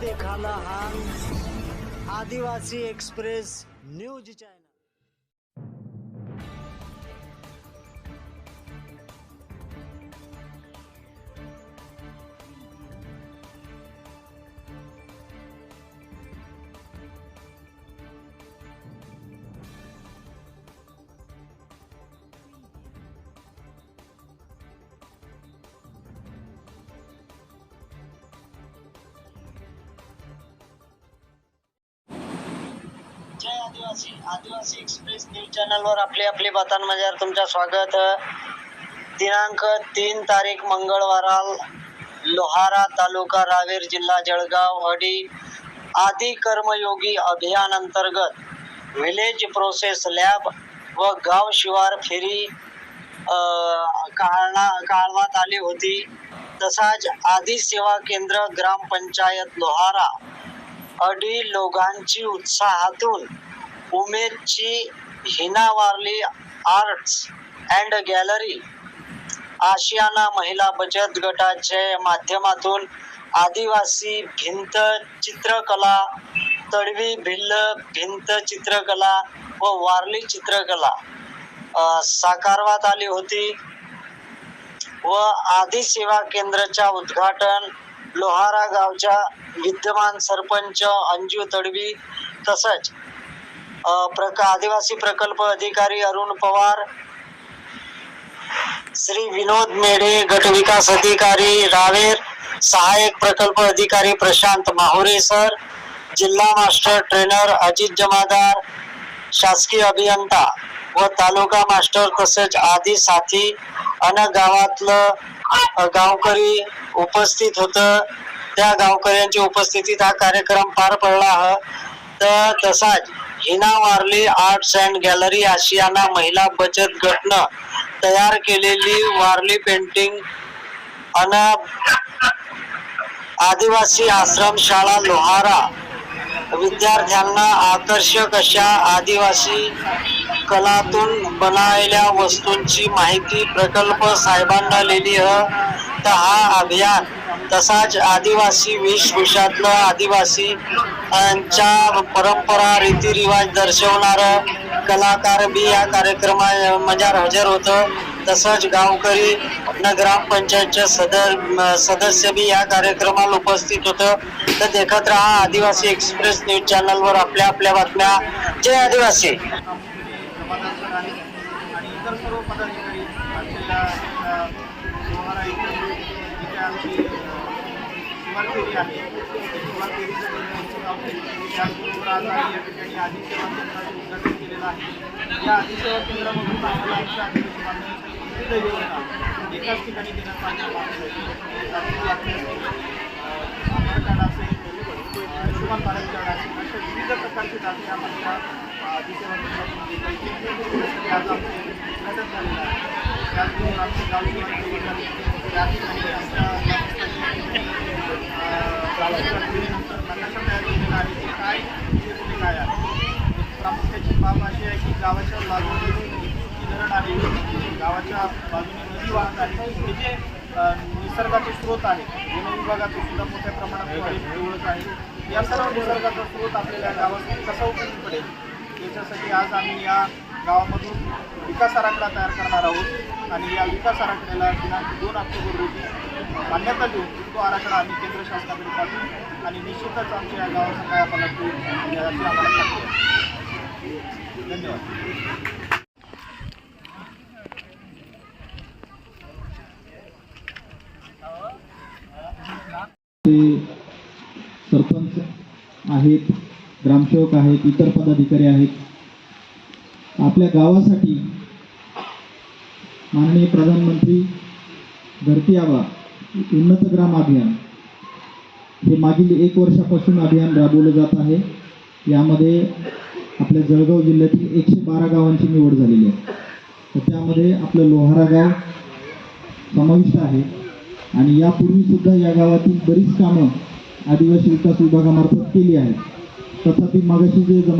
देखा लहान आदिवासी एक्सप्रेस न्यूज चॅनल। आदिवासी आदिवासी एक्सप्रेस न्यूज चॅनलवर आपले आपले बातांमध्ये तुमचं स्वागत. दिनांक तीन तारीख मंगळवारा लोहारा तालुका रावेर जिल्हा जळगाव हडी आदी कर्मयोगी अभियान अंतर्गत व्हिलेज प्रोसेस लॅब व गाव शिवार फेरी काढणा काढण्यात आली होती. तसाच आदी सेवा केंद्र ग्रामपंचायत लोहारा अडी लोकांची उत्साहातून उमेदची हिनावारली आर्ट्स अँड गॅलरी आशियाना महिला बचत गटाच्या माध्यमातून आदिवासी भिंत चित्रकला तडवी भिल्ल भिंत चित्रकला व वारली चित्रकला साकारवात आली होती. व आदी सेवा केंद्राच्या उद्घाटन लोहारा गावच्या विद्यमान सरपंच अंजू तडवी तसंच प्रक आदिवासी प्रकल्प अधिकारी अरुण पवार श्री विनोद मेढे गट विकास अधिकारी रावेर सहाय्यक प्रकल्प अधिकारी प्रशांत माहुरे सर जिल्हा मास्टर ट्रेनर अजित जमादार शासकीय अभियंता व तालुका मास्टर तसेच आदी साथी अन गावातलं गावकरी उपस्थित होत. त्या गावकऱ्यांच्या उपस्थितीत हा कार्यक्रम पार पडला. तर तसाच Hina Warli arts and gallery Ashiyana महिला बचत गटनं तयार केलेली वारली पेंटिंग अन आदिवासी आश्रम शाळा लोहारा. विद्यार्थ्यांना आकर्षक अशा आदिवासी कलातून बनवलेल्या वस्तूंची माहिती प्रकल्प साहेबांना लिहिली ह. तर हा अभियान तसाच आदिवासी वेशभूषातलं आदिवासींच्या परंपरा रीतिरिवाज दर्शवणार कलाकार बी या कार्यक्रमा मजार हजर होतं. तसंच गावकरी न ग्रामपंचायतचे सदर सदस्य बी या कार्यक्रमाला उपस्थित होतं. तर देखत राहा आदिवासी एक्सप्रेस न्यूज चॅनलवर आपल्या आपल्या बातम्या. जय आदिवासी! सर्व पदाधिकारी आजच्या या, आहे आज आम्ही या ठिकाणी आधी सेवा केंद्राचे उद्घाटन केलेलं आहे या आधी सेवा केंद्रामधून आम्हाला आमच्या आदिवासी बांधवांसाठी एकाच ठिकाणी देण्यात आलेल्या आधार कार्ड असेल आयुष्यमान भारत कार्ड असेल अशा विविध प्रकारचे दाखले आम्हाला केंद्रातून आज आमचे उद्घाटन झालेलं आहे त्याचबरोबर आमच्या गावचे त्या ठिकाणी आमच्या गावाच्या नकाशा तयार केलेला आहे की काय विशेष काय आहे प्रामुख्याची बाब अशी आहे की गावाच्या बाजूने जी धरण आहे गावाच्या बाजूने नदी वाहत आहे हे जे निसर्गाचे स्रोत आहे वन विभागाचे सुद्धा मोठ्या प्रमाणात वाढीव ओळख आहे या सर्व निसर्गाचा स्रोत आपल्याला गावासाठी कसा उपयोगी पडेल? याच्यासाठी आज आम्ही या गावामधून विकास आराखडा तयार करणार आहोत. आणि या विकास आराखड्याला दिनांक दोन ऑक्टोबर रोजी मान्यता देऊन तो आराखडा आम्ही केंद्र शासनाकडे पाठवू. आणि निश्चितच आमच्या या गावाचा काय आम्हाला याची आम्हाला खात्री धन्यवाद. ते सरपंच आहेत ग्रामसेवक आहेत इतर पदाधिकारी आहेत. आपल्या गावासाठी माननीय प्रधानमंत्री धरती आवा उन्नत ग्राम अभियान. हे मागील एक वर्षापासून अभियान राबवलं जात आहे. यामध्ये आपल्या जळगाव जिल्ह्यातील एकशे बारा गावांची निवड झालेली आहे. तर त्यामध्ये आपलं लोहारा गाव समाविष्ट आहे. आणि यापूर्वी सुद्धा या गावातील बरीच कामं आदिवासी विकास विभागामार्फत केली आहेत. तथापि मागाशी जे जमा